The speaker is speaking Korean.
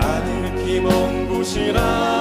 아득히 먼 곳이라